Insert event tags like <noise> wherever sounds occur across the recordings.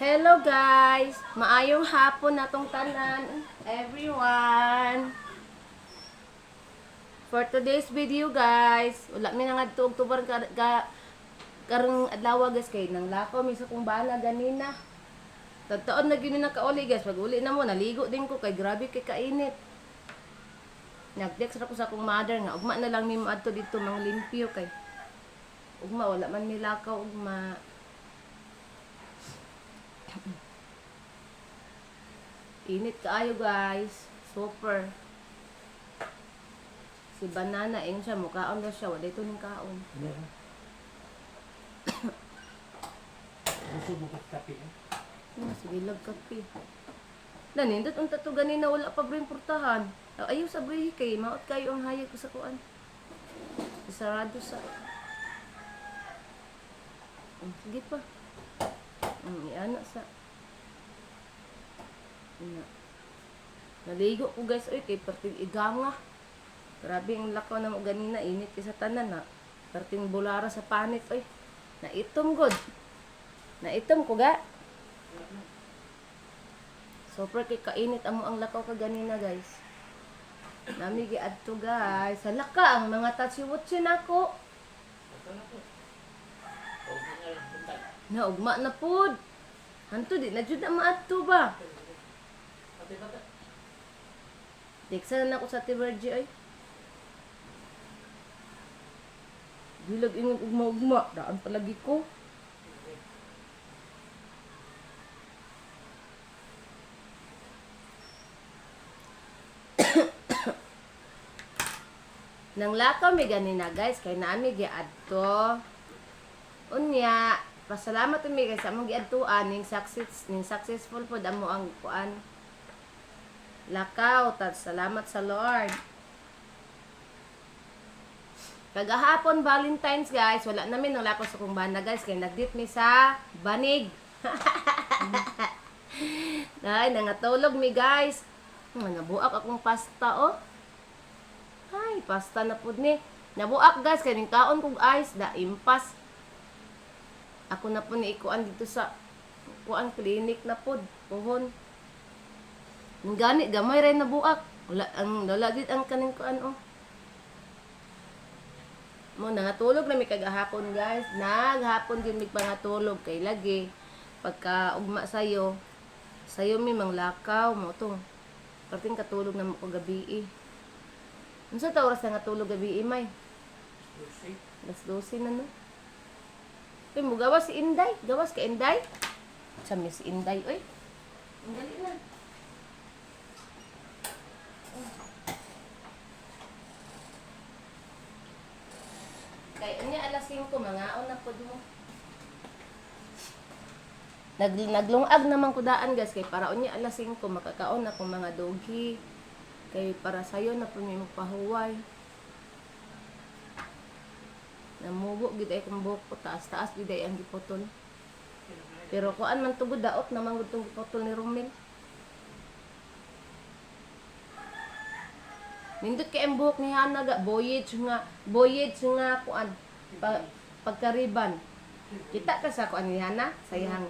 Hello guys! Maayong hapon na tanan, everyone! For today's video guys, wala mi nga tuog tubar ka, ka karong adlaw guys kay nang lakaw mi sa kong bana ganina. Tagtaon na gyud na kauli guys, pag uli na mo naligo din ko kay grabe kay kainit. Nag-text ra ko sa akong mother nga ugma na lang mi adto dito mang limpyo kay ugma wala man mi lakaw ugma. Init kaayo guys. Super. Si banana ing siya mukaon daw siya wala ito ning kaon. Meron. Gusto mo kape eh? Hmm, sige lag kape. Nanindot ang tato ganina wala pa bring portahan. Ayaw sa buhi kay maot kayo ang hayag ko sa kuan. Sarado sa. Sige pa. Hmm, iana sa. Ina. Naligo ko guys, oy kay perting iganga. Grabe ang lakaw na mo ganina, init sa tanan na. Perting bulara sa panit, oy. Naitom god. Naitom ko ga. Super kay kainit amo ang lakaw ka ganina guys. Nami gi adto guys. Sa laka ang mga tatsiwotsin ako. Naugma na pud. Hanto di na jud na maadto ba? Diksa na ako sa Tibergy ay. Bilag ingon ugma-ugma, daan palagi ko. <coughs> Nang lakaw mi ganina guys, kay naami giadto. Unya, pasalamat mi guys sa among giadtuan ning success ning successful pod amo ang kuan. Lakaw, tad salamat sa Lord. Kagahapon Valentine's guys, wala namin nang lakaw sa kumbana guys, kay nagdit mi sa banig. <laughs> Ay, nangatulog mi guys. Nabuak akong pasta oh. Ay, pasta na pud ni. Nabuak guys, kay ning kaon kog ice da impas. Ako na po ni ikuan dito sa kuan clinic na pud, puhon. Ning gani gamay ray nabuak. Wala ang wala gid ang kaning kuan oh. Mo nangatulog na mi kagahapon guys. Naghapon din mi pangatulog kay lagi pagka ugma sayo sayo mi manglakaw mo tong Perting katulog na mo gabi eh. Unsa ta oras na nga tulog gabi eh, may? Alas 12 na no. Uy, mo gawas si Inday. Gawas ka Inday. Sa miss Inday, oy. Ang dali na. Kay unya alas 5 mangaon na pud mo. Nag naglungag naman ko daan guys kay para unya alas 5 makakaon ako mga doggy. Kay para sayo na po may magpahuway. Namubo gid ay buhok ko taas-taas gid ay ang giputol. Pero kuan man tugod daot naman gud tong giputol ni Romel. Nindot kay ang buhok ni Hana ga voyage nga voyage nga kuan pa, pagkariban. Kita ka sa kuan ni Hana sa iyang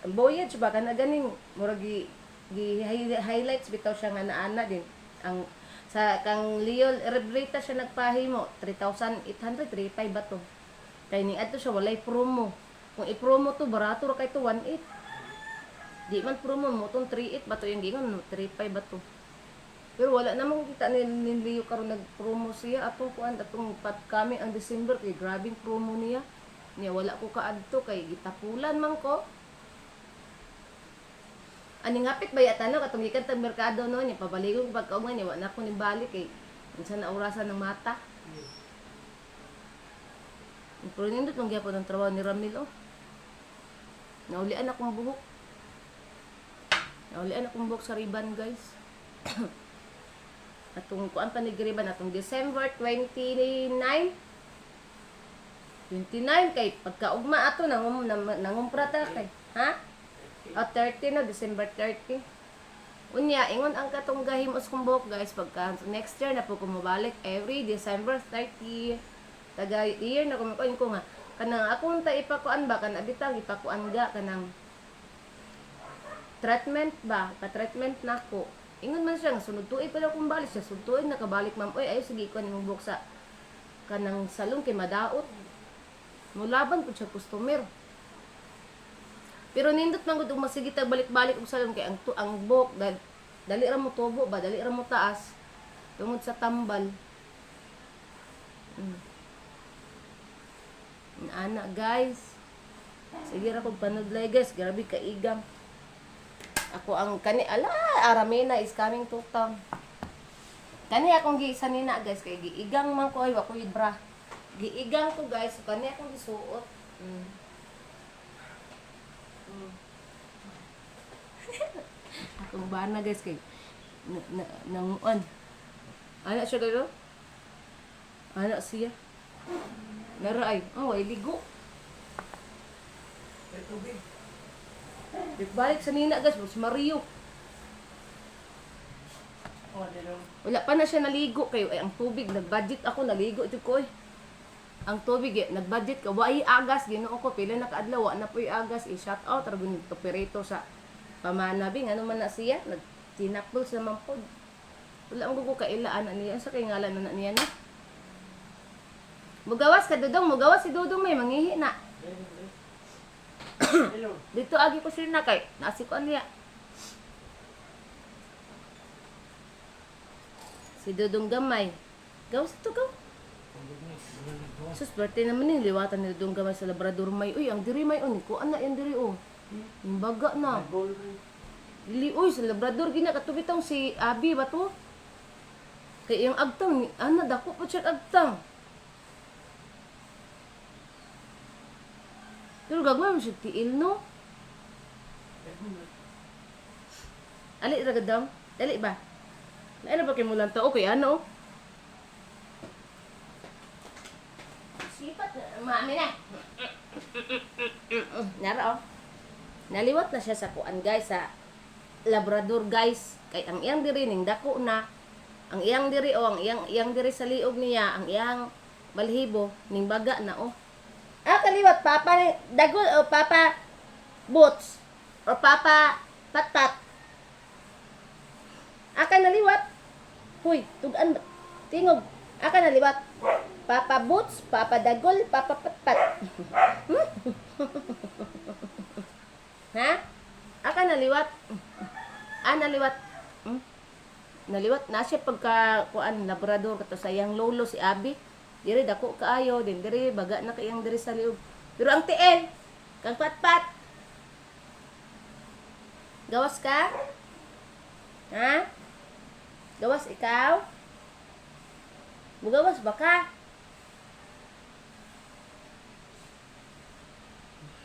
ang voyage ba kana ganing murag gi, gi hi- highlights bitaw siya nga naana din ang sa kang Leo Rebrita siya nagpahimo 3,800 35 ba to? Kay ni adto siya walay promo. Kung i-promo to barato ra kay to 18 di man promo mo tong 38 ba to yung gingon 35 ba to? Pero wala namang kita ni, ni Leo karon nag-promo siya. Atong kuan atong pat kami ang December kay grabing promo niya. Niya wala ko kaadto kay gitapulan man ko Aning hapit ba yata no katong gikan tag merkado no niya pabaligon ko pagkaungan niya wala ko ni balik kay minsan na orasan ng mata. Pero nindot nung gyapon ang trabaho ni Ramil oh. Naulian akong buhok. Naulian akong buhok sa riban guys. <coughs> atong kuan pa ni riban atong December 29 29 kay pagkaugma ato nangum nangumpra ta kay ha o 30 no December 30 unya ingon ang katong gahimos kong buhok guys pagka next year na po kumabalik every December 30 taga year na kumukuin ko nga kanang akong ta ipakuan ba kan abitang ipakuan ga kanang treatment ba? Pa-treatment na ko. Ingon man siya, sunod tuig pala akong balik siya. Sunod tuig nakabalik, ma'am. Uy, ayo sige ko nimong buhok sa kanang salon kay madaot. Mulaban po siya customer. Pero nindot man gud masigit balik-balik og salon kay ang tu ang buhok dal, dali ra mo tubo ba, dali ra mo taas. Tungod sa tambal. Mm. Ana guys. Sige ra kog panudlay guys, grabe ka igam. Ako ang kani ala Aramena is coming to town. Kani akong giisa nina guys kay giigang man ko ay wa ko bra. Giigang ko guys, kani akong gisuot. Mm. Akong bana guys kay na, na, nanguan. Ana siya dalo? Ana siya. Nara ay, oh, ay ligo. Balik sa nina guys, si Mario. Oh, dito. Wala pa na siya naligo kayo. Ay, ang tubig, nag-budget ako, naligo ito ko eh. Ang tubig, eh, nag-budget ka. Wai agas, ginoo ko, pila na kaadlaw, wa na po agas, i-shout out, tarabing nagkaperito sa pamanabing, ano man na siya, nag-tinapol sa po. Wala ang gugo kailaan na niya, sa kay ngalan na niya na. Mugawas ka, Dudong, mugawas si Dudong may mangihi na. <coughs> Dito agi ko sila na kay, nasi ko niya. Si Dudong Gamay. Gawas ito, gaw. Sus, birthday naman yung liwatan ni Dudong Gamay sa Labrador May. Uy, ang diri may, uy, ko ana yan diri, oh. Yung baga na. Dili, uy, sa Labrador, gina, katubitong si Abi, ba to? Kay yung agtang, ni- ana, dako po siya agtang. Pero gagawin mo siya tiil, no? Ali ra daw? Dali ba? Ano ba kay mo lang to? Okay, ano? Sipat na, mami na. Nara, oh. Naliwat na siya sa kuan, guys, sa Labrador, guys. Kay ang iyang diri ning dako na. Ang iyang diri, oh, ang iyang, iyang diri sa liog niya, ang iyang balhibo, ning baga na, oh. Ah, kaliwat, papa, dagol, o papa, boots, o papa, patat. Aka naliwat. Huy, tugan? Tingog. Aka naliwat. Papa boots, papa dagol, papa patpat. <laughs> <laughs> naliwat. Ah, naliwat. Hmm? Naliwat na siya pagka kuan labrador kato sa iyang lolo si Abi. Diri dako kaayo din diri baga na kayang diri sa liog. Pero ang tiil kang patpat. Gawas ka? Ha? Gawas ikaw? Mugawas ba ka?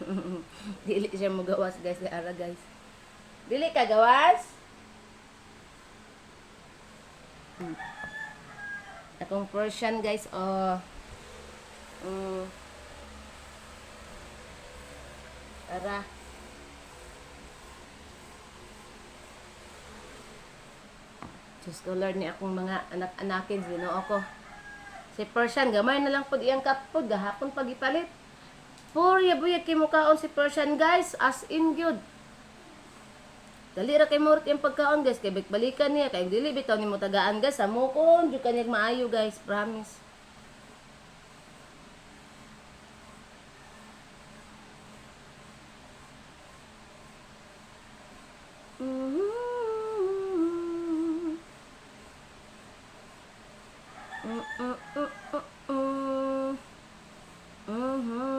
<laughs> Dili siya mugawas guys, di ara guys. Dili ka gawas? Hmm. Akong Persian guys, oh. Mm. Tara. Diyos ko Lord ni akong mga anak-anakin, ginoo ko. Si Persian, gamay na lang pod iyang kapod, gahapon pag ipalit. Purya buyag kay mukaon si Persian guys, as in good. Dali ra kay Mort yung pagkaon guys, kay balikan niya, kay dili bitaw ni mo tagaan guys, sa mukon, jud kanyang maayo guys, promise. Mm-hmm. Mm-mm-mm-mm-mm.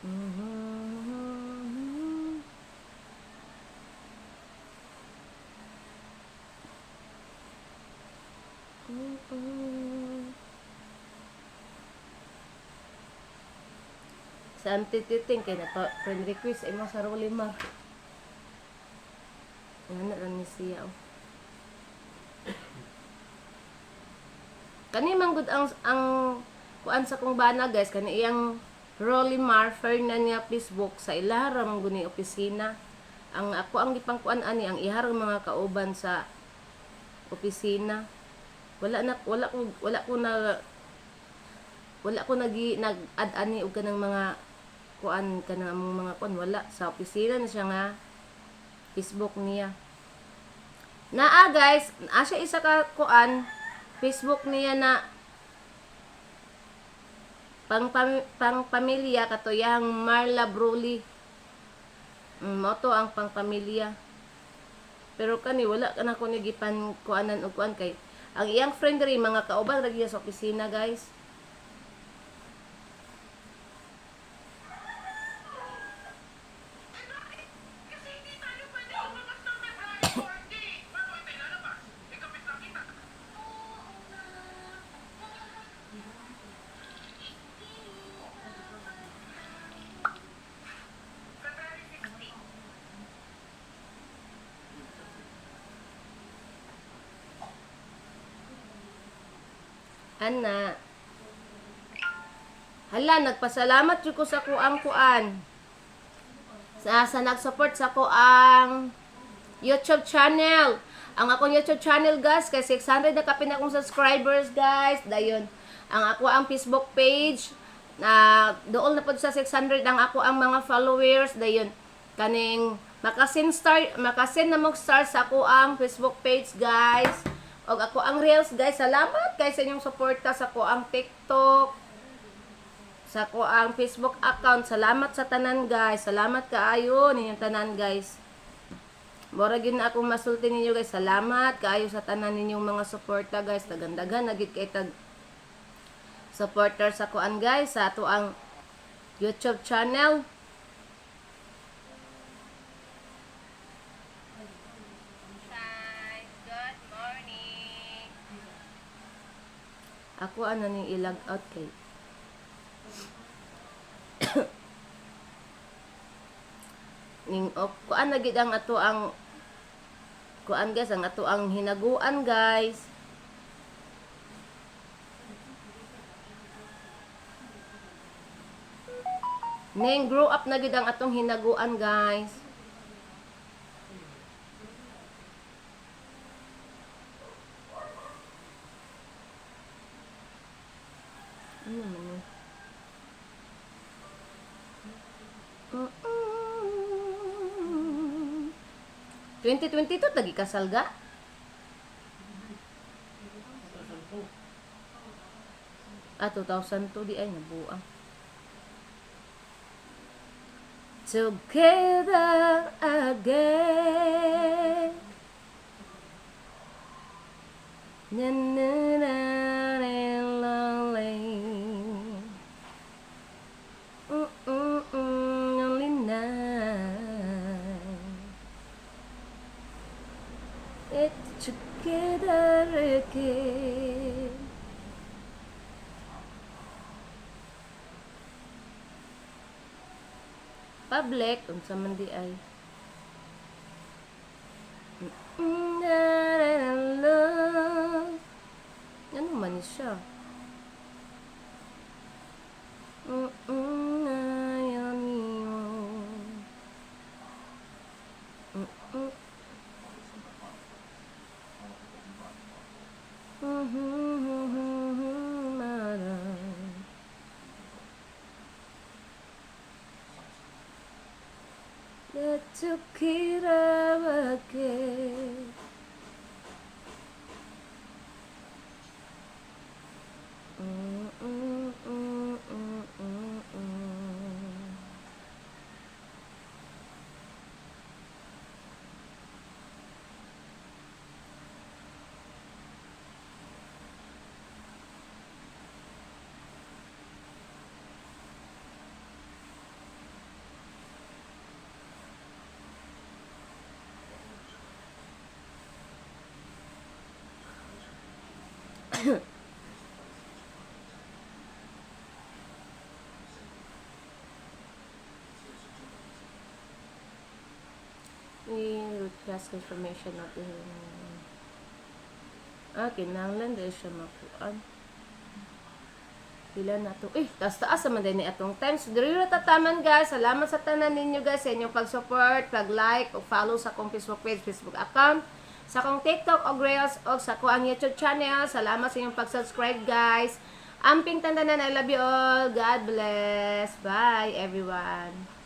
Sa antititing kay napa friend request ay mo sa Rolimar. Ano lang ni siya oh. Kani man gud ang ang kuan sa kong bana guys kani iyang Rolimar Fernandez Facebook sa ilaha man gud ni opisina. Ang ako ang gipangkuan ani ang iharang mga kauban sa opisina. Wala na wala ko wala ko na wala ko nagi nag-add ani og kanang mga kuan kanang among mga kuan wala sa opisina na siya nga Facebook niya. Naa guys, asa isa ka kuan Facebook niya na pang pam, pang pamilya katuyang Marla Broly. Mm, mo to ang pang pamilya. Pero kani wala ka na ko gipan kuanan og kuan kay ang iyang friend ri mga kauban ra sa opisina guys. Ana. Hala, nagpasalamat jud ko sa kuang kuan. Sa, sa nag-support sa kuang YouTube channel. Ang akong YouTube channel guys, kay 600 na kapin akong subscribers guys. Dayon. Ang ako ang Facebook page na doon na pod sa 600 ang ako ang mga followers dayon kaning makasin star makasin na mo star sa ako ang Facebook page guys og ako ang reels guys. Salamat kay sa inyong suporta sa ako ang TikTok sa ako ang Facebook account. Salamat sa tanan guys. Salamat kaayo ninyong tanan guys. Mora gyud na akong masulti ninyo guys. Salamat kaayo sa tanan ninyong mga suporta guys. Tagandagan na gid kay tag supporter sa kuan guys sa ato ang YouTube channel. Ako ano ni ilag out kay <coughs> ning op kuan na gid ang ato ang kuan guys ang ato ang hinaguan guys Ning grow up na gid ang atong hinaguan, guys. Ano naman yun? Mm-mm. 2022 tagi kasalga? Ah, 2002 di ay nabuang. together again. Na na na na It's together again. public unsa man di ay ano man siya ಚುಕ್ಕಿರವಕ್ಕೆ i-request confirmation natin. Ah, kinanglan dahil siya makuan. Pila na to. Eh, taas taas naman din atong time. So, diri na tataman guys. Salamat sa tanan ninyo guys sa inyong pag-support, pag-like, o follow sa akong Facebook page, Facebook account, sa akong TikTok o Reels, o sa akong YouTube channel. Salamat sa inyong pag-subscribe guys. Amping tandanan, I love you all. God bless. Bye everyone.